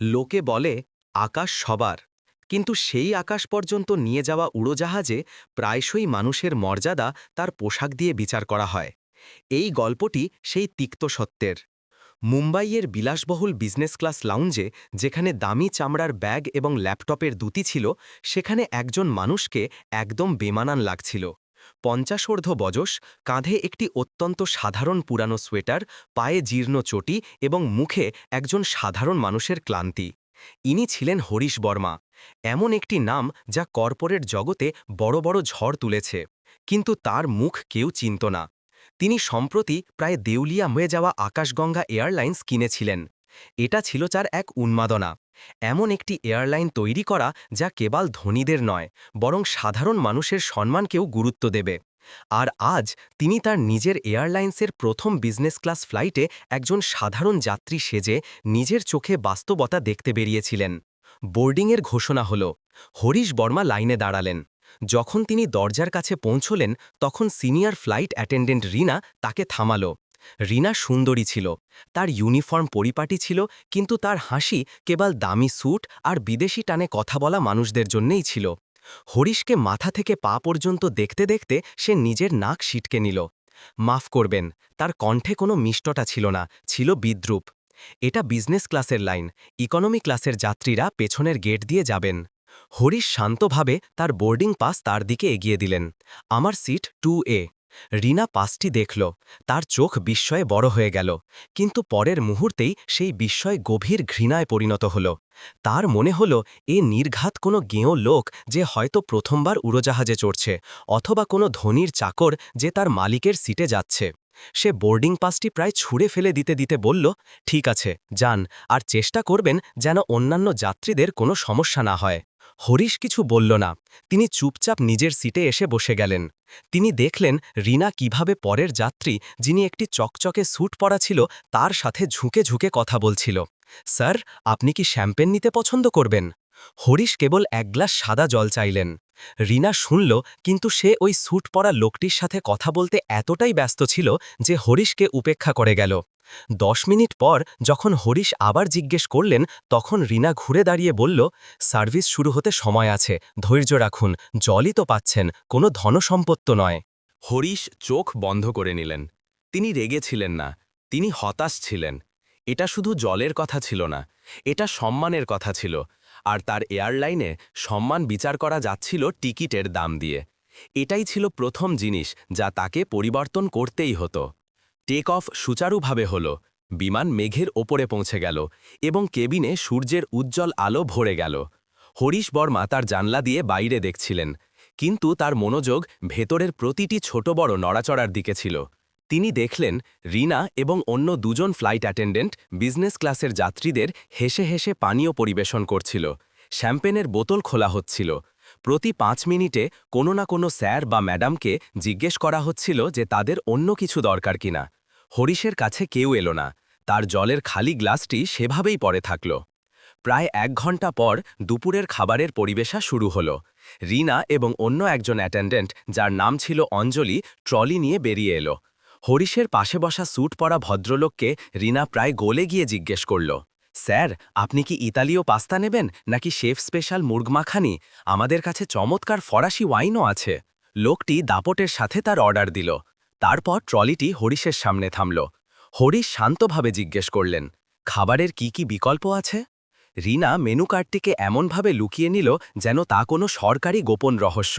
লোকে বলে, আকাশ সবার। কিন্তু সেই আকাশ পর্যন্ত নিয়ে যাওয়া উড়োজাহাজে প্রায়শই মানুষের মর্যাদা তার পোশাক দিয়ে বিচার করা হয়। এই গল্পটি সেই তিক্ত সত্যের। মুম্বাইয়ের বিলাসবহুল বিজনেস ক্লাস লাউঞ্জে, যেখানে দামি চামড়ার ব্যাগ এবং ল্যাপটপের দুতি ছিল, সেখানে একজন মানুষকে একদম বেমানান লাগছিল। পঞ্চাশোর্ধ্ব বজস কাঁধে একটি অত্যন্ত সাধারণ পুরানো সোয়েটার, পায়ে জীর্ণ চটি এবং মুখে একজন সাধারণ মানুষের ক্লান্তি। ইনি ছিলেন হরিশ বর্মা। এমন একটি নাম যা কর্পোরেট জগতে বড় বড় ঝড় তুলেছে, কিন্তু তার মুখ কেউ চিনত না। তিনি সম্প্রতি প্রায় দেউলিয়া হয়ে যাওয়া আকাশগঙ্গা এয়ারলাইন্স কিনেছিলেন। এটা ছিল তার এক উন্মাদনা। এমন একটি এয়ারলাইন তৈরি করা যা কেবল ধনীদের নয়, বরং সাধারণ মানুষের সম্মানকেও গুরুত্ব দেবে। আর আজ তিনি তার নিজের এয়ারলাইন্সের প্রথম বিজনেস ক্লাস ফ্লাইটে একজন সাধারণ যাত্রী সেজে নিজের চোখে বাস্তবতা দেখতে বেরিয়েছিলেন। বোর্ডিংয়ের ঘোষণা হল, হরিশ বর্মা লাইনে দাঁড়ালেন। যখন তিনি দরজার কাছে পৌঁছলেন, তখন সিনিয়র ফ্লাইট অ্যাটেন্ডেন্ট রিনা তাকে থামালো। রিনা সুন্দরী ছিল। তার ইউনিফর্ম পরিপাটি ছিল, কিন্তু তার হাসি কেবল দামি স্যুট আর বিদেশি টানে কথা বলা মানুষদের জন্যেই ছিল। হরিশকে মাথা থেকে পা পর্যন্ত দেখতে দেখতে সে নিজের নাক সিটকে নিল। মাফ করবেন, তার কণ্ঠে কোনো মিষ্টটা ছিল না, ছিল বিদ্রুপ। এটা বিজনেস ক্লাসের লাইন, ইকোনমি ক্লাসের যাত্রীরা পেছনের গেট দিয়ে যাবেন হরিশ শান্তভাবে তার বোর্ডিং পাস তার দিকে এগিয়ে দিলেন। আমার সিট টু এ। রিনা পাসটি দেখল, তার চোখ বিস্ময়ে বড় হয়ে গেল, কিন্তু পরের মুহূর্তেই সেই বিস্ময় গভীর ঘৃণায় পরিণত হল। তার মনে হল, এ নির্ঘাত কোনো গেঁয়ো লোক যে হয়তো প্রথমবার উড়োজাহাজে চড়ছে, অথবা কোনো ধনির চাকর যে তার মালিকের সিটে যাচ্ছে। সে বোর্ডিং পাসটি প্রায় ছুঁড়ে ফেলে দিতে দিতে বলল, ঠিক আছে, যান, আর চেষ্টা করবেন যেন অন্যান্য যাত্রীদের কোনো সমস্যা না হয়। হরিশ কিছু বলল না। তিনি চুপচাপ নিজের সিটে এসে বসে গেলেন। তিনি দেখলেন রিনা কীভাবে পরের যাত্রী, যিনি একটি চকচকে স্যুট পরা ছিল, তার সাথে ঝুঁকে ঝুঁকে কথা বলছিল। স্যার, আপনি কি শ্যাম্পেন নিতে পছন্দ করবেন? হরিশ কেবল এক গ্লাস সাদা জল চাইলেন। রিনা শুনল, কিন্তু সে ওই স্যুট পরা লোকটির সাথে কথা বলতে এতটাই ব্যস্ত ছিল যে হরিশকে উপেক্ষা করে গেল। দশ মিনিট পর যখন হরিশ আবার জিজ্ঞেস করলেন, তখন রিনা ঘুরে দাঁড়িয়ে বলল, সার্ভিস শুরু হতে সময় আছে, ধৈর্য রাখুন, জলই তো পাচ্ছেন, কোনো ধনসম্পত্ত নয়। হরিশ চোখ বন্ধ করে নিলেন। তিনি রেগেছিলেন না, তিনি হতাশ ছিলেন। এটা শুধু জলের কথা ছিল না, এটা সম্মানের কথা ছিল, আর তার এয়ারলাইনে সম্মান বিচার করা যাচ্ছিল টিকিটের দাম দিয়ে। এটাই ছিল প্রথম জিনিস যা তাকে পরিবর্তন করতেই হতো। টেক অফ সুচারুভাবে হল। বিমান মেঘের ওপরে পৌঁছে গেল এবং কেবিনে সূর্যের উজ্জ্বল আলো ভরে গেল। হরিশ বর্মা তার জানলা দিয়ে বাইরে দেখছিলেন, কিন্তু তার মনোযোগ ভেতরের প্রতিটি ছোট বড় নড়াচড়ার দিকে ছিল। তিনি দেখলেন রিনা এবং অন্য দুজন ফ্লাইট অ্যাটেন্ডেন্ট বিজনেস ক্লাসের যাত্রীদের হেসে হেসে পানীয় পরিবেশন করছিল। শ্যাম্পেনের বোতল খোলা হচ্ছিল। প্রতি পাঁচ মিনিটে কোনো না কোনো স্যার বা ম্যাডামকে জিজ্ঞেস করা হচ্ছিল যে তাদের অন্য কিছু দরকার কিনা। হরিশের কাছে কেউ এলো না। তার জলের খালি গ্লাসটি সেভাবেই পড়ে থাকল। প্রায় এক ঘণ্টা পর দুপুরের খাবারের পরিবেশা শুরু হল। রিনা এবং অন্য একজন অ্যাটেন্ডেন্ট, যার নাম ছিল অঞ্জলি, ট্রলি নিয়ে বেরিয়ে এলো। হরিশের পাশে বসা স্যুট পরা ভদ্রলোককে রিনা প্রায় গোলে গিয়ে জিজ্ঞেস করল, স্যার, আপনি কি ইতালীয় পাস্তা নেবেন নাকি শেফ স্পেশাল মুরগমাখানি? আমাদের কাছে চমৎকার ফরাসি ওয়াইনও আছে। লোকটি দাপটের সাথে তার অর্ডার দিল। তারপর ট্রলিটি হরিশের সামনে থামল। হরিশ শান্তভাবে জিজ্ঞেস করলেন, খাবারের কি কি বিকল্প আছে? রিনা মেনু কার্ডটিকে এমনভাবে লুকিয়ে নিল যেন তা কোনো সরকারি গোপন রহস্য।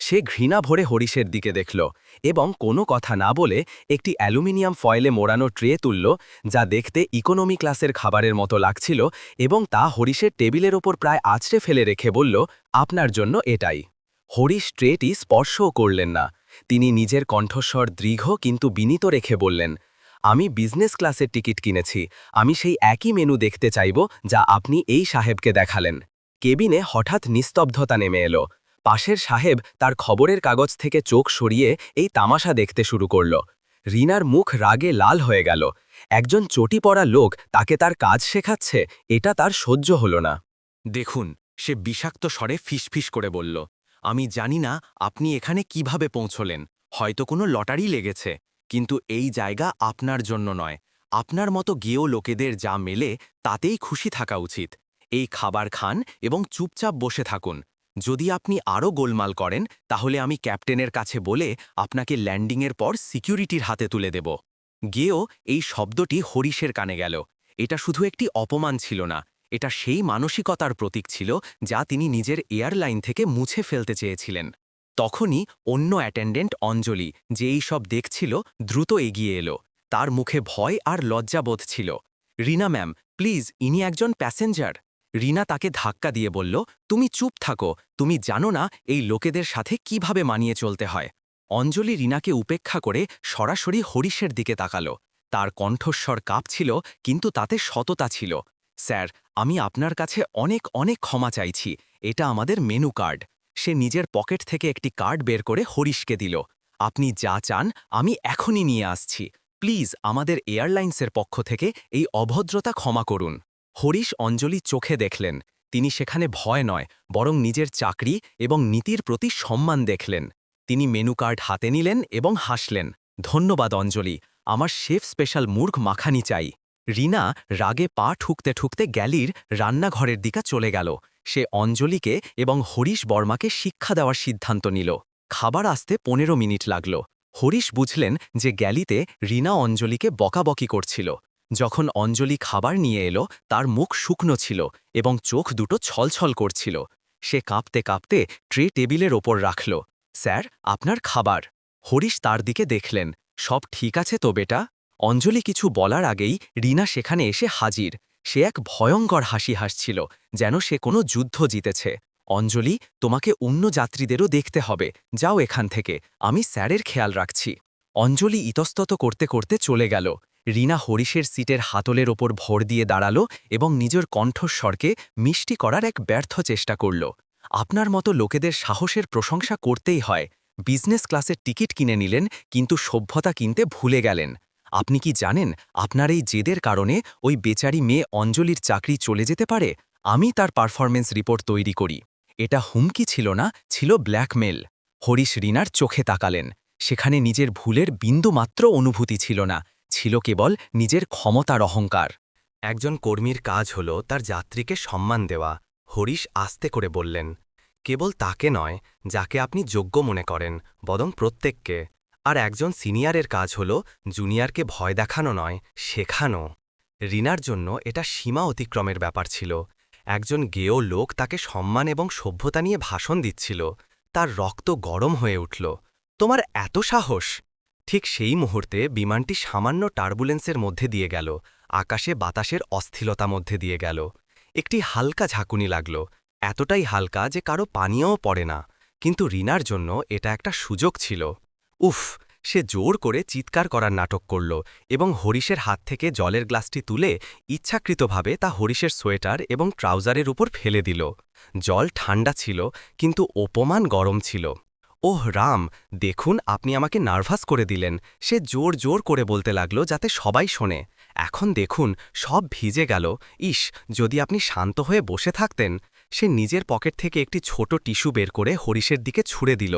সে ঘৃণা ভরে হরিশের দিকে দেখল এবং কোনো কথা না বলে একটি অ্যালুমিনিয়াম ফয়েলে মোড়ানো ট্রে তুলল যা দেখতে ইকোনমি ক্লাসের খাবারের মতো লাগছিল এবং তা হরিশের টেবিলের ওপর প্রায় আছড়ে ফেলে রেখে বলল, আপনার জন্য এটাই। হরিশ ট্রেটি স্পর্শও করলেন না। তিনি নিজের কণ্ঠস্বর দৃঢ় কিন্তু বিনীত রেখে বললেন, আমি বিজনেস ক্লাসের টিকিট কিনেছি। আমি সেই একই মেনু দেখতে চাইব যা আপনি এই সাহেবকে দেখালেন। কেবিনে হঠাৎ নিস্তব্ধতা নেমে এলো। পাশের সাহেব তার খবরের কাগজ থেকে চোখ সরিয়ে এই তামাশা দেখতে শুরু করল। রিনার মুখ রাগে লাল হয়ে গেল। একজন চটি পড়া লোক তাকে তার কাজ শেখাচ্ছে, এটা তার সহ্য হল না। দেখুন, সে বিষাক্ত স্বরে ফিসফিস করে বলল আমি জানি না আপনি এখানে কীভাবে পৌঁছলেন। হয়তো কোনো লটারি লেগেছে, কিন্তু এই জায়গা আপনার জন্য নয়। আপনার মতো গেও লোকেদের যা মেলে, তাতেই খুশি থাকা উচিত। এই খাবার খান এবং চুপচাপ বসে থাকুন। যদি আপনি আরও গোলমাল করেন, তাহলে আমি ক্যাপ্টেনের কাছে বলে আপনাকে ল্যান্ডিংয়ের পর সিকিউরিটির হাতে তুলে দেব। গেও এই শব্দটি হরিশের কানে গেল। এটা শুধু একটি অপমান ছিল না এটা সেই মানসিকতার প্রতীক ছিল যা তিনি নিজের এয়ারলাইন থেকে মুছে ফেলতে চেয়েছিলেন। তখনই অন্য অ্যাটেন্ডেন্ট অঞ্জলি, যে এই সব দেখছিল, দ্রুত এগিয়ে এলো। তার মুখে ভয় আর লজ্জাবোধ ছিল। রিনা ম্যাম, প্লিজ, ইনি একজন প্যাসেঞ্জার। রিনা তাকে ধাক্কা দিয়ে বলল, তুমি চুপ থাকো, তুমি জানো না এই লোকেদের সাথে কীভাবে মানিয়ে চলতে হয়। অঞ্জলি রিনাকে উপেক্ষা করে সরাসরি হরিশের দিকে তাকালো। তার কণ্ঠস্বর কাঁপছিল, কিন্তু তাতে সততা ছিল। স্যার, আমি আপনার কাছে অনেক অনেক ক্ষমা চাইছি। এটা আমাদের মেনু কার্ড। সে নিজের পকেট থেকে একটি কার্ড বের করে হরিশকে দিল। আপনি যা চান, আমি এখনই নিয়ে আসছি। প্লিজ, আমাদের এয়ারলাইন্সের পক্ষ থেকে এই অভদ্রতা ক্ষমা করুন। হরিশ অঞ্জলি চোখে দেখলেন। তিনি সেখানে ভয় নয়, বরং নিজের চাকরি এবং নীতির প্রতি সম্মান দেখলেন। তিনি মেনু কার্ড হাতে নিলেন এবং হাসলেন। ধন্যবাদ অঞ্জলি, আমার শেফ স্পেশাল মূর্খ মাখানি চাই। রিনা রাগে পা ঠুকতে ঠুকতে গ্যালির রান্নাঘরের দিকে চলে গেল। সে অঞ্জলিকে এবং হরিশ বর্মাকে শিক্ষা দেওয়ার সিদ্ধান্ত নিল। খাবার আসতে পনেরো মিনিট লাগল। হরিশ বুঝলেন যে গ্যালিতে রিনা অঞ্জলিকে বকাবকি করছিল। যখন অঞ্জলি খাবার নিয়ে এলো, তার মুখ শুকনো ছিল এবং চোখ দুটো ছলছল করছিল। সে কাঁপতে কাঁপতে ট্রে টেবিলের ওপর রাখল। স্যার, আপনার খাবার। হরিশ তার দিকে দেখলেন। সব ঠিক আছে তো, বেটা? অঞ্জলি কিছু বলার আগেই রিনা সেখানে এসে হাজির। সে এক ভয়ঙ্কর হাসি হাসছিল, যেন সে কোনো যুদ্ধ জিতেছে। অঞ্জলি, তোমাকে অন্য যাত্রীদেরও দেখতে হবে। যাও এখান থেকে, আমি স্যারের খেয়াল রাখছি। অঞ্জলি ইতস্তত করতে করতে চলে গেল। রিনা হরিশের সিটের হাতলের ওপর ভর দিয়ে দাঁড়াল এবং নিজের কণ্ঠস্বরকে মিষ্টি করার এক ব্যর্থ চেষ্টা করল। আপনার মতো লোকেদের সাহসের প্রশংসা করতেই হয়। বিজনেস ক্লাসের টিকিট কিনে নিলেন, কিন্তু সভ্যতা কিনতে ভুলে গেলেন। আপনি কি জানেন আপনার এই জেদের কারণে ওই বেচারি মেয়ে অঞ্জলির চাকরি চলে যেতে পারে? আমি তার পারফরমেন্স রিপোর্ট তৈরি করি। এটা হুমকি ছিল না, ছিল ব্ল্যাকমেল হরিশ রিনার চোখে তাকালেন। সেখানে নিজের ভুলের বিন্দুমাত্র অনুভূতি ছিল না, ছিল কেবল নিজের ক্ষমতার অহংকার। একজন কর্মীর কাজ হল তার যাত্রীকে সম্মান দেওয়া। হরিশ আস্তে করে বললেন, কেবল তাকে নয়, যাকে আপনি যোগ্য মনে করেন, বরং প্রত্যেককে। আর একজন সিনিয়রের কাজ হল জুনিয়রকে ভয় দেখানো নয়, শেখানো। রিনার জন্য এটা সীমা অতিক্রমের ব্যাপার ছিল। একজন গেও লোক তাকে সম্মান এবং সভ্যতা নিয়ে ভাষণ দিচ্ছিল। তার রক্ত গরম হয়ে উঠল। তোমার এত সাহস? ঠিক সেই মুহূর্তে বিমানটি সামান্য টার্বুলেন্সের মধ্যে দিয়ে গেল। আকাশে বাতাসের অস্থিরতা মধ্যে দিয়ে গেল। একটি হালকা ঝাঁকুনি লাগল। এতটাই হালকা যে কারও পানীয়ও পড়ে না। কিন্তু রিনার জন্য এটা একটা সুযোগ ছিল। উফ, সে জোর করে চিৎকার করার নাটক করল এবং হরিশের হাত থেকে জলের গ্লাসটি তুলে ইচ্ছাকৃতভাবে তা হরিশের সোয়েটার এবং ট্রাউজারের উপর ফেলে দিল। জল ঠান্ডা ছিল, কিন্তু অপমান গরম ছিল। ওহ, রাম, দেখুন আপনি আমাকে নার্ভাস করে দিলেন। সে জোর জোর করে বলতে লাগল যাতে সবাই শোনে। এখন দেখুন, সব ভিজে গেল। ইস, যদি আপনি শান্ত হয়ে বসে থাকতেন। সে নিজের পকেট থেকে একটি ছোট টিস্যু বের করে হরিশের দিকে ছুড়ে দিল।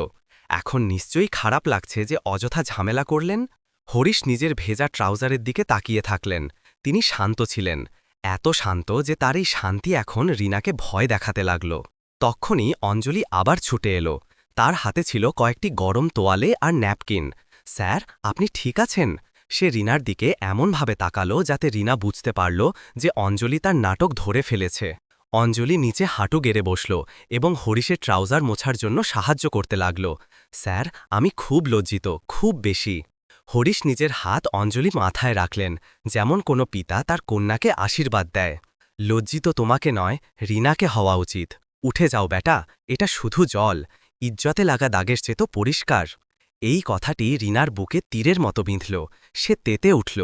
এখন নিশ্চয়ই খারাপ লাগছে যে অযথা ঝামেলা করলেন। হরিশ নিজের ভেজা ট্রাউজারের দিকে তাকিয়ে থাকলেন। তিনি শান্ত ছিলেন। এত শান্ত যে তার এই শান্তি এখন রিনাকে ভয় দেখাতে লাগল। তক্ষণই অঞ্জলি আবার ছুটে এলো। তার হাতে ছিল কয়েকটি গরম তোয়ালে আর ন্যাপকিন। স্যার, আপনি ঠিক আছেন? সে রিনার দিকে এমনভাবে তাকালো যাতে রিনা বুঝতে পারল যে অঞ্জলি তার নাটক ধরে ফেলেছে। অঞ্জলি নিচে হাঁটু গেড়ে বসল এবং হরিশের ট্রাউজার মোছার জন্য সাহায্য করতে লাগল। স্যার, আমি খুব লজ্জিত, খুব বেশি। হরিশ নিজের হাত অঞ্জলি মাথায় রাখলেন, যেমন কোনো পিতা তার কন্যাকে আশীর্বাদ দেয়। লজ্জিত তোমাকে নয়, রিনাকে হওয়া উচিত। উঠে যাও বেটা, এটা শুধু জল, ইজ্জতে লাগা দাগের চেয়ে তো পরিষ্কার। এই কথাটি রিনার বুকে তীরের মতো বিঁধল, সে তেতে উঠল।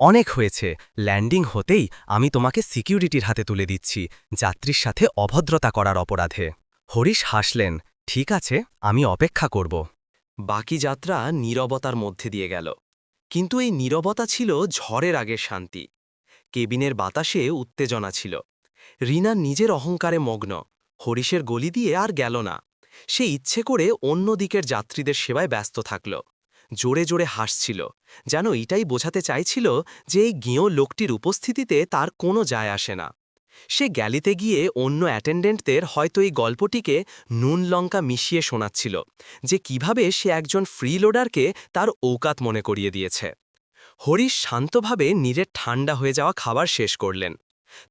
অনেক হয়েছে, ল্যান্ডিং হতেই আমি তোমাকে সিকিউরিটির হাতে তুলে দিচ্ছি, যাত্রীর সাথে অভদ্রতা করার অপরাধে। হরিশ হাসলেন ঠিক আছে, আমি অপেক্ষা করব। বাকি যাত্রা নীরবতার মধ্যে দিয়ে গেল। কিন্তু এই নীরবতা ছিল ঝড়ের আগের শান্তি। কেবিনের বাতাসে উত্তেজনা ছিল। রিনা নিজের অহংকারে মগ্ন। হরিশের গলি দিয়ে আর গেল না। সে ইচ্ছে করে অন্য দিকের যাত্রীদের সেবায় ব্যস্ত থাকল। জোরে জোরে হাসছিল। যেন এটাই বোঝাতে চাইছিল যে এই গিঁয়ো লোকটির উপস্থিতিতে তার কোনো যায় আসে না। সে গ্যালিতে গিয়ে অন্য অ্যাটেন্ডেন্টদের হয়তো এই গল্পটিকে নুন লঙ্কা মিশিয়ে শোনাচ্ছিল, যে কীভাবে সে একজন ফ্রিলোডারকে তার ঔকাত মনে করিয়ে দিয়েছে। হরিশ শান্তভাবে নিজের ঠান্ডা হয়ে যাওয়া খাবার শেষ করলেন।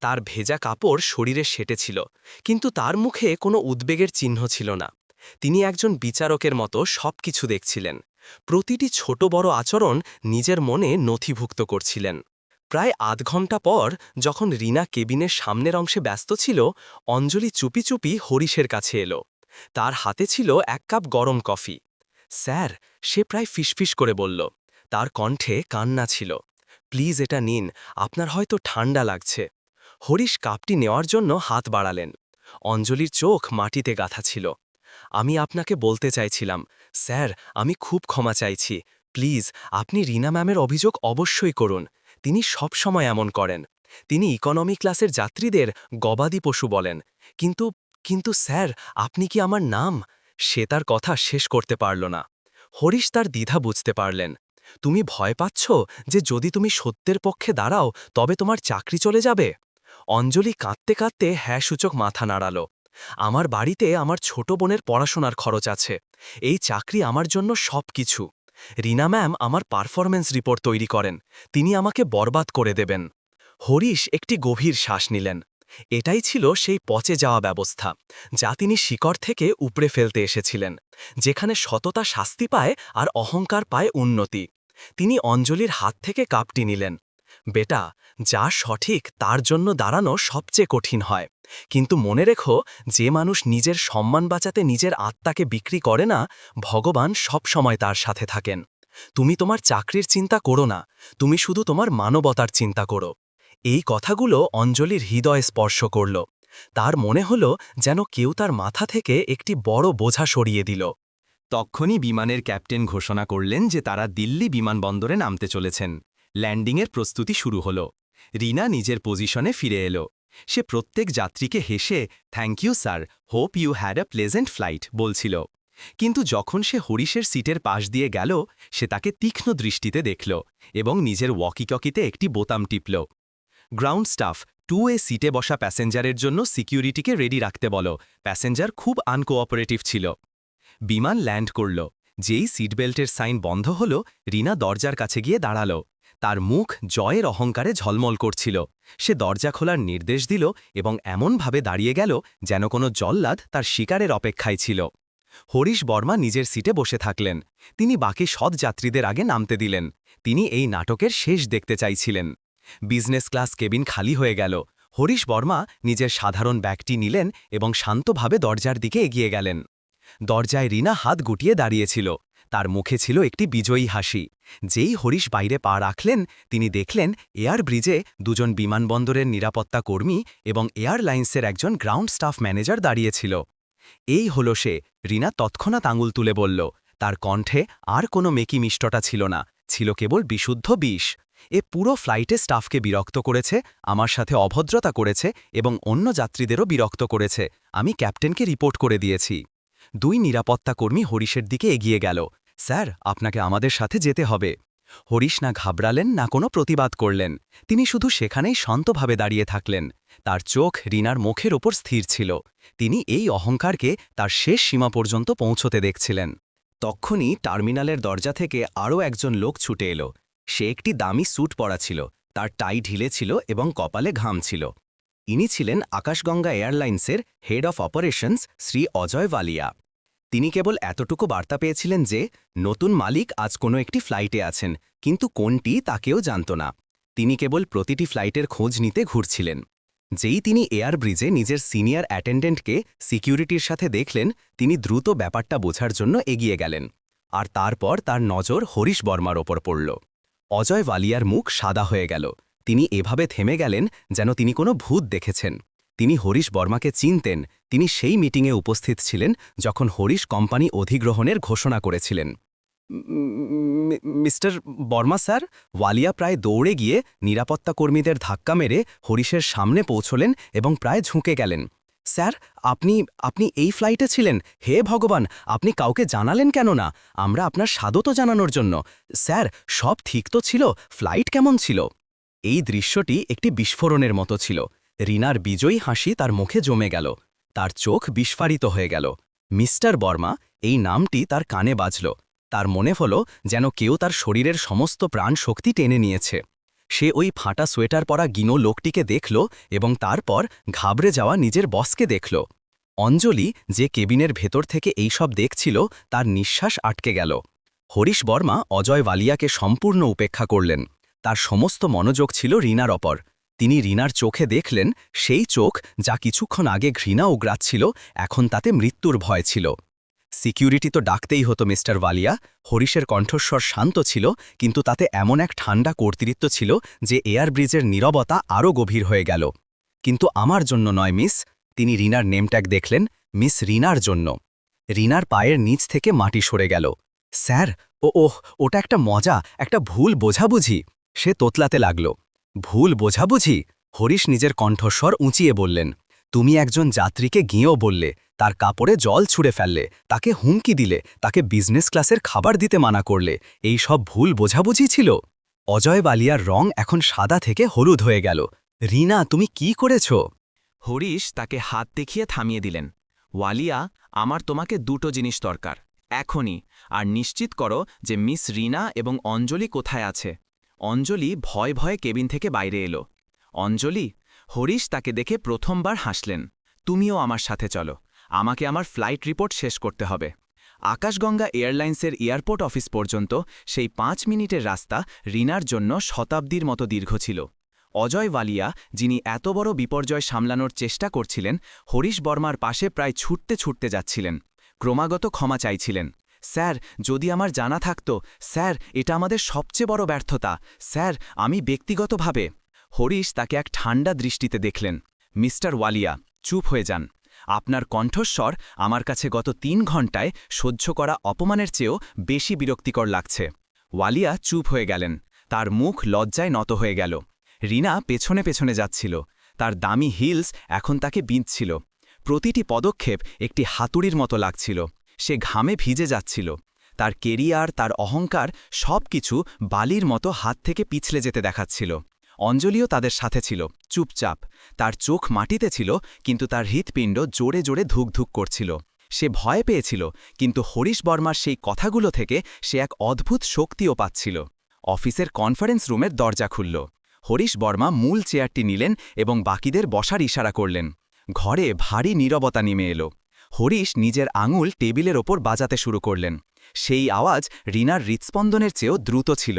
তার ভেজা কাপড় শরীরে সেটেছিল, কিন্তু তার মুখে কোনো উদ্বেগের চিহ্ন ছিল না। তিনি একজন বিচারকের মতো সবকিছু দেখছিলেন। প্রতিটি ছোট বড় আচরণ নিজের মনে নথিভুক্ত করছিলেন। প্রায় আধ ঘণ্টা পর যখন রিনা কেবিনের সামনের অংশে ব্যস্ত ছিল, অঞ্জলি চুপি চুপি হরিশের কাছে এলো। তার হাতে ছিল এক কাপ গরম কফি। স্যার, সে প্রায় ফিসফিস করে বলল। তার কণ্ঠে কান্না ছিল। প্লিজ এটা নিন, আপনার হয়তো ঠান্ডা লাগছে। হরিশ কাপটি নেওয়ার জন্য হাত বাড়ালেন। অঞ্জলির চোখ মাটিতে গাথা ছিল। আমি আপনাকে বলতে চাইছিলাম, স্যার, আমি খুব ক্ষমা চাইছি। প্লিজ, আপনি রিনা ম্যামের অভিযোগ অবশ্যই করুন। তিনি সব সময় এমন করেন। তিনি ইকোনমি ক্লাসের যাত্রীদের গবাদি পশু বলেন। কিন্তু কিন্তু স্যার, আপনি কি আমার নাম? সে তার কথা শেষ করতে পারল না। হরিশ তার দ্বিধা বুঝতে পারলেন। তুমি ভয় পাচ্ছ যে যদি তুমি সত্যের পক্ষে দাঁড়াও, তবে তোমার চাকরি চলে যাবে? অঞ্জলি কাঁদতে কাঁদতে হ্যাঁ সূচক মাথা নাড়াল। আমার বাড়িতে আমার ছোট বোনের পড়াশোনার খরচ আছে। এই চাকরি আমার জন্য সব কিছু রিনা ম্যাম আমার পারফরমেন্স রিপোর্ট তৈরি করেন। তিনি আমাকে বরবাদ করে দেবেন। হরিশ একটি গভীর শ্বাস নিলেন। এটাই ছিল সেই পচে যাওয়া ব্যবস্থা, যা তিনি শিকড় থেকে উপড়ে ফেলতে এসেছিলেন, যেখানে সততা শাস্তি পায় আর অহংকার পায় উন্নতি। তিনি অঞ্জলির হাত থেকে কাপটি নিলেন। বেটা, যা সঠিক তার জন্য দাঁড়ানো সবচেয়ে কঠিন হয়। কিন্তু মনে রেখো, যে মানুষ নিজের সম্মান বাঁচাতে নিজের আত্মাকে বিক্রি করে না, ভগবান সব সময় তার সাথে থাকেন। তুমি তোমার চাকরির চিন্তা করো না, তুমি শুধু তোমার মানবতার চিন্তা করো। এই কথাগুলো অঞ্জলির হৃদয়ে স্পর্শ করল। তার মনে হল যেন কেউ তার মাথা থেকে একটি বড় বোঝা সরিয়ে দিল। তক্ষণই বিমানের ক্যাপ্টেন ঘোষণা করলেন যে তারা দিল্লি বিমানবন্দরে নামতে চলেছেন। ল্যান্ডিংয়ের প্রস্তুতি শুরু হল। রিনা নিজের পজিশনে ফিরে এলো। সে প্রত্যেক যাত্রীকে হেসে thank you sir hope you had a pleasant flight বলছিল। কিন্তু যখন সে হরিশের সিটের পাশ দিয়ে গেল, সে তাকে তীক্ষ্ণ দৃষ্টিতে দেখল এবং নিজের ওয়াকিটকিতে একটি বোতাম টিপল। গ্রাউন্ড স্টাফ টু এ সিটে বসা প্যাসেঞ্জারের জন্য সিকিউরিটিকে রেডি রাখতে বলো। প্যাসেঞ্জার খুব আনকোঅপারেটিভ ছিল। বিমান ল্যান্ড করল। যেই সিট বেল্টের সাইন বন্ধ হল, রিনা দরজার কাছে গিয়ে দাঁড়াল। তার মুখ জয়ের অহংকারে ঝলমল করছিল। সে দরজা খোলার নির্দেশ দিল এবং এমনভাবে দাঁড়িয়ে গেল যেন কোনো জল্লাদ তার শিকারের অপেক্ষায় ছিল। হরিশ বর্মা নিজের সিটে বসে থাকলেন। তিনি বাকি সৎ যাত্রীদের আগে নামতে দিলেন। তিনি এই নাটকের শেষ দেখতে চাইছিলেন। বিজনেস ক্লাস কেবিন খালি হয়ে গেল। হরিশ বর্মা নিজের সাধারণ ব্যাগটি নিলেন এবং শান্তভাবে দরজার দিকে এগিয়ে গেলেন। দরজায় রিনা হাত গুটিয়ে দাঁড়িয়েছিল। তার মুখে ছিল একটি বিজয়ী হাসি। যেই হরিশ বাইরে পা রাখলেন, তিনি দেখলেন এয়ার ব্রিজে দুজন বিমানবন্দরের নিরাপত্তা কর্মী এবং এয়ারলাইন্সের একজন গ্রাউন্ড স্টাফ ম্যানেজার দাঁড়িয়েছিল। এই হল সে, রিনা তৎক্ষণাৎ আঙুল তুলে বলল, তার কণ্ঠে আর কোনো মেকি মিষ্টটা ছিল না, ছিল কেবল বিশুদ্ধ বিষ। এ পুরো ফ্লাইটে স্টাফকে বিরক্ত করেছে, আমার সাথে অভদ্রতা করেছে এবং অন্য যাত্রীদেরও বিরক্ত করেছে। আমি ক্যাপ্টেনকে রিপোর্ট করে দিয়েছি। দুই নিরাপত্তা কর্মী হরিশের দিকে এগিয়ে গেল। স্যার, আপনাকে আমাদের সাথে যেতে হবে। হরিশ না ঘাবড়ালেন, না কোনো প্রতিবাদ করলেন। তিনি শুধু সেখানেই শান্তভাবে দাঁড়িয়ে থাকলেন। তার চোখ রিনার মুখের ওপর স্থির ছিল। তিনি এই অহংকারকে তার শেষ সীমা পর্যন্ত পৌঁছতে দেখছিলেন। তক্ষুনি টার্মিনালের দরজা থেকে আরও একজন লোক ছুটে এলো। সে একটি দামি স্যুট পরা ছিল। তার টাই ঢিলে ছিল এবং কপালে ঘাম ছিল। ইনি ছিলেন আকাশগঙ্গা এয়ারলাইন্সের head of operations Shri Ajay Walia তিনি কেবল এতটুকু বার্তা পেয়েছিলেন যে, নতুন মালিক আজ কোনো একটি ফ্লাইটে আছেন, কিন্তু কোনটি তাকেও জানত না। তিনি কেবল প্রতিটি ফ্লাইটের খোঁজ নিতে ঘুরছিলেন। যেই তিনি এয়ার ব্রিজে নিজের সিনিয়র অ্যাটেন্ডেন্টকে সিকিউরিটির সাথে দেখলেন, তিনি দ্রুত ব্যাপারটা বোঝার জন্য এগিয়ে গেলেন। আর তারপর তার নজর হরিশ বর্মার ওপর পড়ল। অজয় ওয়ালিয়ার মুখ সাদা হয়ে গেল। তিনি এভাবে থেমে গেলেন যেন তিনি কোনো ভূত দেখেছেন। তিনি হরিশ বর্মাকে চিনতেন। তিনি সেই মিটিংয়ে উপস্থিত ছিলেন যখন হরিশ কোম্পানি অধিগ্রহণের ঘোষণা করেছিলেন। মিস্টার বর্মা স্যার, ওয়ালিয়া প্রায় দৌড়ে গিয়ে নিরাপত্তা কর্মীদের ধাক্কা মেরে হরিশের সামনে পৌঁছলেন এবং প্রায় ঝুঁকে গেলেন। স্যার, আপনি আপনি এই ফ্লাইটে ছিলেন? হে ভগবান, আপনি কাউকে জানালেন কেন না? আমরা আপনার স্বাগত জানানোর জন্য। স্যার, সব ঠিক তো ছিল? ফ্লাইট কেমন ছিল? এই দৃশ্যটি একটি বিস্ফোরণের মতো ছিল। রিনার বিজয়ী হাসি তার মুখে জমে গেল। তার চোখ বিস্ফারিত হয়ে গেল। মিস্টার বর্মা এই নামটি তার কানে বাজল। তার মনে হল যেন কেউ তার শরীরের সমস্ত প্রাণ শক্তি টেনে নিয়েছে। সে ওই ফাটা সোয়েটার পরা গিনো লোকটিকে দেখল এবং তারপর ঘাবড়ে যাওয়া নিজের বসকে দেখল। অঞ্জলি যে কেবিনের ভেতর থেকে এইসব দেখছিল, তার নিঃশ্বাস আটকে গেল। হরিশ বর্মা অজয় ওয়ালিয়াকে সম্পূর্ণ উপেক্ষা করলেন। তার সমস্ত মনোযোগ ছিল রিনার অপর তিনি রিনার চোখে দেখলেন, সেই চোখ যা কিছুক্ষণ আগে ঘৃণা উগ্রাচ্ছিল এখন তাতে মৃত্যুর ভয় ছিল। সিকিউরিটি তো ডাকতেই হতো মিস্টার ওয়ালিয়া হরিশের কণ্ঠস্বর শান্ত ছিল, কিন্তু তাতে এমন এক ঠান্ডা কর্তৃত্ব ছিল যে এয়ার ব্রিজের নীরবতা আরও গভীর হয়ে গেল। কিন্তু আমার জন্য নয়, মিস। তিনি রিনার নেমট্যাগ দেখলেন, মিস রিনার জন্য। রিনার পায়ের নিচ থেকে মাটি সরে গেল। স্যার ও ওহ ওটা একটা মজা, একটা ভুল বোঝাবুঝি। সে তোতলাতে লাগল। ভুল বোঝাবুঝি? হরিশ নিজের কণ্ঠস্বর উঁচিয়ে বললেন, তুমি একজন যাত্রীকে গিয়েও বললে, তার কাপড়ে জল ছুঁড়ে ফেললে, তাকে হুমকি দিলে, তাকে বিজনেস ক্লাসের খাবার দিতে মানা করলে, এই সব ভুল বোঝাবুঝি ছিল? অজয় বালিয়ার রং এখন সাদা থেকে হলুদ হয়ে গেল। রিনা, তুমি কি করেছ? হরিশ তাকে হাত দেখিয়ে থামিয়ে দিলেন। ওয়ালিয়া, আমার তোমাকে দুটো জিনিস দরকার, এখনই, আর নিশ্চিত করো যে মিস রিনা এবং অঞ্জলি কোথায় আছে। অঞ্জলি ভয় ভয়ে কেবিন থেকে বাইরে এলো। অঞ্জলি, হরিশ তাকে দেখে প্রথমবার হাসলেন। তুমিও আমার সাথে চলো। আমাকে আমার ফ্লাইট রিপোর্ট শেষ করতে হবে। আকাশগঙ্গা এয়ারলাইন্সের এয়ারপোর্ট অফিস পর্যন্ত সেই পাঁচ মিনিটের রাস্তা রিনার জন্য শতাব্দীর মতো দীর্ঘ ছিল। অজয় ওয়ালিয়া, যিনি এত বড় বিপর্যয় সামলানোর চেষ্টা করছিলেন, হরিশ বর্মার পাশে প্রায় ছুটতে ছুটতে যাচ্ছিলেন। ক্রমাগত ক্ষমা চাইছিলেন। স্যার, যদি আমার জানা থাকত, স্যার, এটা আমাদের সবচেয়ে বড় ব্যর্থতা। স্যার, আমি ব্যক্তিগতভাবে। হরিশ তাকে এক ঠান্ডা দৃষ্টিতে দেখলেন। মিস্টার ওয়ালিয়া, চুপ হয়ে যান। আপনার কণ্ঠস্বর আমার কাছে গত তিন ঘণ্টায় সহ্য করা অপমানের চেয়েও বেশি বিরক্তিকর লাগছে। ওয়ালিয়া চুপ হয়ে গেলেন। তার মুখ লজ্জায় নত হয়ে গেল। রিনা পেছনে পেছনে যাচ্ছিল। তার দামি হিলস এখন তাকে বিঁধছিল। প্রতিটি পদক্ষেপ একটি হাতুড়ির মতো লাগছিল। সে ঘামে ভিজে যাচ্ছিল। তার কেরিয়ার, তার অহংকার সব কিছু বালির মতো হাত থেকে পিছলে যেতে দেখাচ্ছিল। অঞ্জলিও তাদের সাথে ছিল, চুপচাপ। তার চোখ মাটিতে ছিল, কিন্তু তার হৃৎপিণ্ড জোরে জোরে ধুকধুক করছিল। সে ভয় পেয়েছিল, কিন্তু হরিশ বর্মার সেই কথাগুলো থেকে সে এক অদ্ভুত শক্তিও পাচ্ছিল। অফিসের কনফারেন্স রুমের দরজা খুলল। হরিশ বর্মা মূল চেয়ারটি নিলেন এবং বাকিদের বসার ইশারা করলেন। ঘরে ভারী নীরবতা নেমে এলো। হরিশ নিজের আঙুল টেবিলের ওপর বাজাতে শুরু করলেন। সেই আওয়াজ রিনার হৃৎস্পন্দনের চেয়েও দ্রুত ছিল।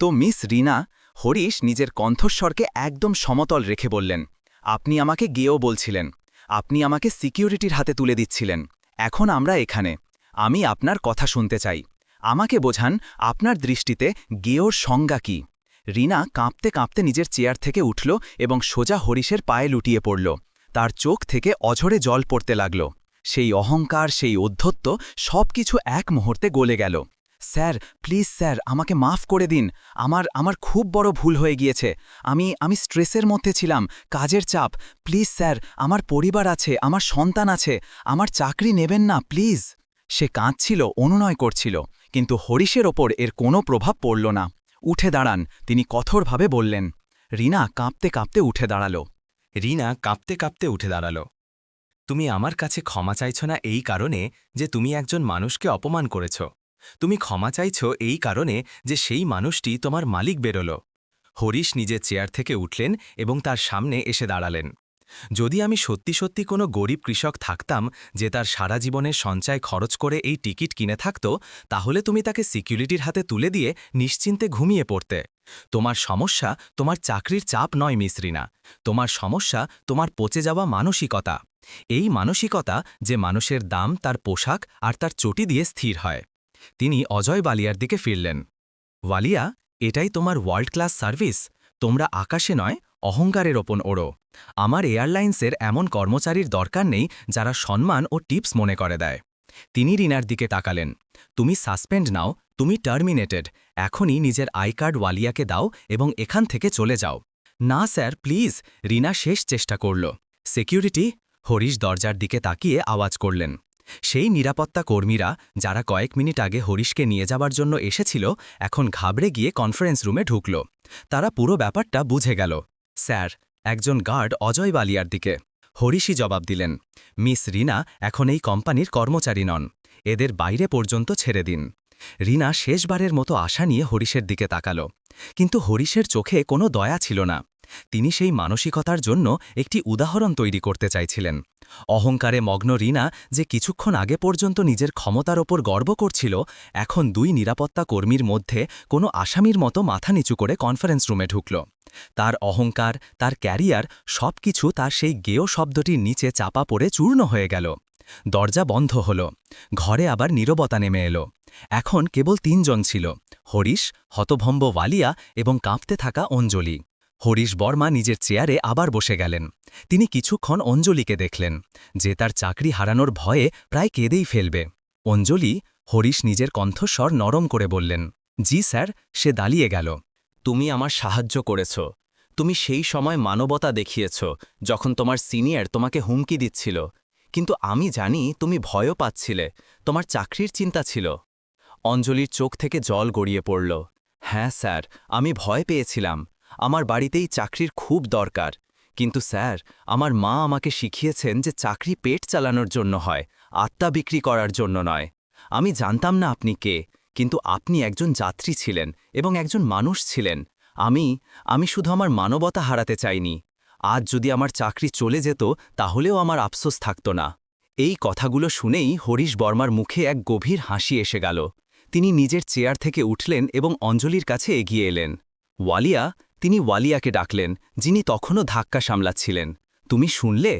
তো মিস রিনা, হরিশ নিজের কণ্ঠস্বরকে একদম সমতল রেখে বললেন, আপনি আমাকে গেও বলছিলেন, আপনি আমাকে সিকিউরিটির হাতে তুলে দিচ্ছিলেন, এখন আমরা এখানে, আমি আপনার কথা শুনতে চাই, আমাকে বোঝান আপনার দৃষ্টিতে গেওর সংজ্ঞা কি? রিনা কাঁপতে কাঁপতে নিজের চেয়ার থেকে উঠল এবং সোজা হরিশের পায়ে লুটিয়ে পড়ল। তার চোখ থেকে অঝরে জল পড়তে লাগল। সেই অহংকার, সেই অধ্যত্ব সব কিছু এক মুহূর্তে গলে গেল। স্যার, প্লিজ স্যার, আমাকে মাফ করে দিন। আমার আমার খুব বড় ভুল হয়ে গিয়েছে। আমি আমি স্ট্রেসের মধ্যে ছিলাম, কাজের চাপ। প্লিজ স্যার, আমার পরিবার আছে, আমার সন্তান আছে, আমার চাকরি নেবেন না, প্লিজ। সে কাঁদছিল, অনুনয় করছিল, কিন্তু হরিশের ওপর এর কোনো প্রভাব পড়ল না। উঠে দাঁড়ান, তিনি কঠোরভাবে বললেন, রিনা কাঁপতে কাঁপতে উঠে দাঁড়াল। রিনা কাঁপতে কাঁপতে উঠে দাঁড়াল। তুমি আমার কাছে ক্ষমা চাইছ না এই কারণে যে তুমি একজন মানুষকে অপমান করেছ। তুমি ক্ষমা চাইছ এই কারণে যে সেই মানুষটি তোমার মালিক বেরোল। হরিশ নিজের চেয়ার থেকে উঠলেন এবং তার সামনে এসে দাঁড়ালেন। যদি আমি সত্যি সত্যি কোনো গরিব কৃষক থাকতাম যে তার সারা জীবনের সঞ্চয় খরচ করে এই টিকিট কিনে থাকত, তাহলে তুমি তাকে সিকিউরিটির হাতে তুলে দিয়ে নিশ্চিন্তে ঘুমিয়ে পড়তে। তোমার সমস্যা তোমার চাকরির চাপ নয় মিশ্রিনা তোমার সমস্যা তোমার পচে যাওয়া মানসিকতা। এই মানসিকতা যে মানুষের দাম, তার পোশাক আর তার চটি দিয়ে স্থির হয়। তিনি অজয় বালিয়ার দিকে ফিরলেন। ওয়ালিয়া এটাই তোমার ওয়ার্ল্ড ক্লাস সার্ভিস তোমরা আকাশে নয়, অহংকারের ওপন ওড়ো। আমার এয়ারলাইন্সের এমন কর্মচারীর দরকার নেই, যারা সম্মান ও টিপস মনে করে দেয়। তিনি রিনার দিকে তাকালেন। তুমি সাসপেন্ড নাও তুমি টার্মিনেটেড। এখনই নিজের আই কার্ড ওয়ালিয়াকে দাও এবং এখান থেকে চলে যাও। না, স্যার, প্লিজ। রিনা শেষ চেষ্টা করল। সিকিউরিটি, হরিশ দরজার দিকে তাকিয়ে আওয়াজ করলেন। সেই নিরাপত্তা কর্মীরা, যারা কয়েক মিনিট আগে হরিশকে নিয়ে যাবার জন্য এসেছিল, এখন ঘাবড়ে গিয়ে কনফারেন্স রুমে ঢুকল। তারা পুরো ব্যাপারটা বুঝে গেল। স্যার, একজন গার্ড অজয় বালিয়ার দিকে। হরিশই জবাব দিলেন, মিস রিনা, এখন এই কোম্পানির কর্মচারী নন। এদের বাইরে পর্যন্ত ছেড়ে দিন। রিনা শেষবারের মতো আশা নিয়ে হরিশের দিকে তাকাল। কিন্তু হরিশের চোখে কোনো দয়া ছিল না। তিনি সেই মানসিকতার জন্য একটি উদাহরণ তৈরি করতে চাইছিলেন। অহংকারে মগ্ন রিনা যে কিছুক্ষণ আগে পর্যন্ত নিজের ক্ষমতার ওপর গর্ব করছিল, এখন দুই নিরাপত্তা কর্মীর মধ্যে কোনো আসামির মতো মাথা নিচু করে কনফারেন্স রুমে ঢুকল। তার অহংকার, তার ক্যারিয়ার, সবকিছু তার সেই গেয় শব্দটির নিচে চাপা পড়ে চূর্ণ হয়ে গেল। দরজা বন্ধ হল। ঘরে আবার নীরবতা নেমে এলো। এখন কেবল তিনজন ছিল, হরিশ, হতভম্ব ওয়ালিয়া এবং কাঁপতে থাকা অঞ্জলি। হরিশ বর্মা নিজের চেয়ারে আবার বসে গেলেন। তিনি কিছুক্ষণ অঞ্জলিকে দেখলেন, যে তার চাকরি হারানোর ভয়ে প্রায় কেঁদেই ফেলবে। অঞ্জলি, হরিশ নিজের কণ্ঠস্বর নরম করে বললেন, জি স্যার, সে দাঁড়িয়ে গেল। তুমি আমার সাহায্য করেছ। তুমি সেই সময় মানবতা দেখিয়েছ, যখন তোমার সিনিয়র তোমাকে হুমকি দিচ্ছিল। কিন্তু আমি জানি তুমি ভয়ও পাচ্ছিলে, তোমার চাকরির চিন্তা ছিল। অঞ্জলির চোখ থেকে জল গড়িয়ে পড়ল। হ্যাঁ স্যার, আমি ভয় পেয়েছিলাম। আমার বাড়িতেই চাকরির খুব দরকার। কিন্তু স্যার, আমার মা আমাকে শিখিয়েছেন যে চাকরি পেট চালানোর জন্য হয়, আত্মা বিক্রি করার জন্য নয়। আমি জানতাম না আপনি কে, কিন্তু আপনি একজন যাত্রী ছিলেন এবং একজন মানুষ ছিলেন। আমি আমি শুধু আমার মানবতা হারাতে চাইনি। আজ যদি আমার চাকরি চলে যেত, তাহলেও আমার আফসোস থাকত না। এই কথাগুলো শুনেই হরিশ বর্মার মুখে এক গভীর হাসি এসে গেল। তিনি নিজের চেয়ার থেকে উঠলেন এবং অঞ্জলির কাছে এগিয়ে এলেন। ওয়ালিয়া, তিনি ওয়ালিয়াকে ডাকলেন, যিনি তখনও ধাক্কা সামলাচ্ছিলেন। তুমি শুনলে?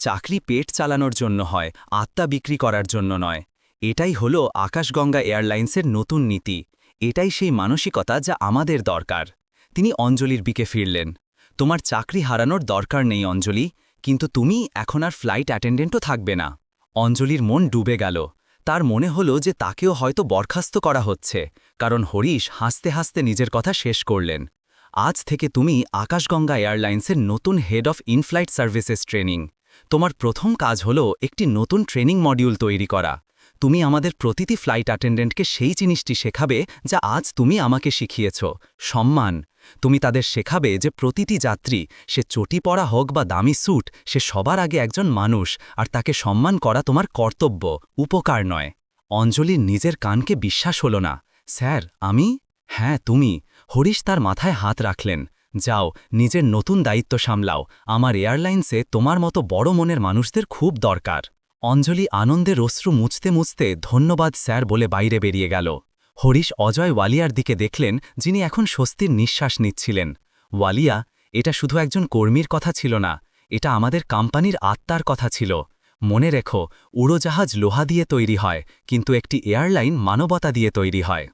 চাকরি পেট চালানোর জন্য হয়, আত্মা বিক্রি করার জন্য নয়। এটাই হল আকাশগঙ্গা এয়ারলাইন্সের নতুন নীতি। এটাই সেই মানসিকতা যা আমাদের দরকার। তিনি অঞ্জলির বিকে ফিরলেন। তোমার চাকরি হারানোর দরকার নেই, অঞ্জলি। কিন্তু তুমি এখন আর ফ্লাইট অ্যাটেন্ডেন্টও থাকবে না। অঞ্জলির মন ডুবে গেল। তার মনে হলো যে তাকেও হয়তো বরখাস্ত করা হচ্ছে। কারণ হরিশ হাসতে হাসতে নিজের কথা শেষ করলেন। আজ থেকে তুমি আকাশগঙ্গা এয়ারলাইন্সের নতুন head of inflight services training তোমার প্রথম কাজ হলো একটি নতুন ট্রেনিং মডিউল তৈরি করা। তুমি আমাদের প্রতিটি ফ্লাইট অ্যাটেন্ডেন্টকে সেই জিনিসটি শেখাবে যা আজ তুমি আমাকে শিখিয়েছ। সম্মান। তুমি তাদের শেখাবে যে প্রতিটি যাত্রী, সে চটি পরা হোক বা দামি স্যুট, সে সবার আগে একজন মানুষ আর তাকে সম্মান করা তোমার কর্তব্য, উপকার নয়। অঞ্জলির নিজের কানকে বিশ্বাস হল না। স্যার, আমি? হ্যাঁ তুমি। হরিশ তার মাথায় হাত রাখলেন। যাও, নিজের নতুন দায়িত্ব সামলাও। আমার এয়ারলাইন্সে তোমার মতো বড় মনের মানুষদের খুব দরকার। অঞ্জলি আনন্দের রশ্রু মুছতে মুছতে ধন্যবাদ স্যার বলে বাইরে বেরিয়ে গেল। হরিশ অজয় ওয়ালিয়ার দিকে দেখলেন, যিনি এখন স্বস্তির নিঃশ্বাস নিচ্ছিলেন। ওয়ালিয়া, এটা শুধু একজন কর্মীর কথা ছিল না, এটা আমাদের কোম্পানির আত্মার কথা ছিল। মনে রেখো, উড়োজাহাজ লোহা দিয়ে তৈরি হয়, কিন্তু একটি এয়ারলাইন মানবতা দিয়ে তৈরি হয়।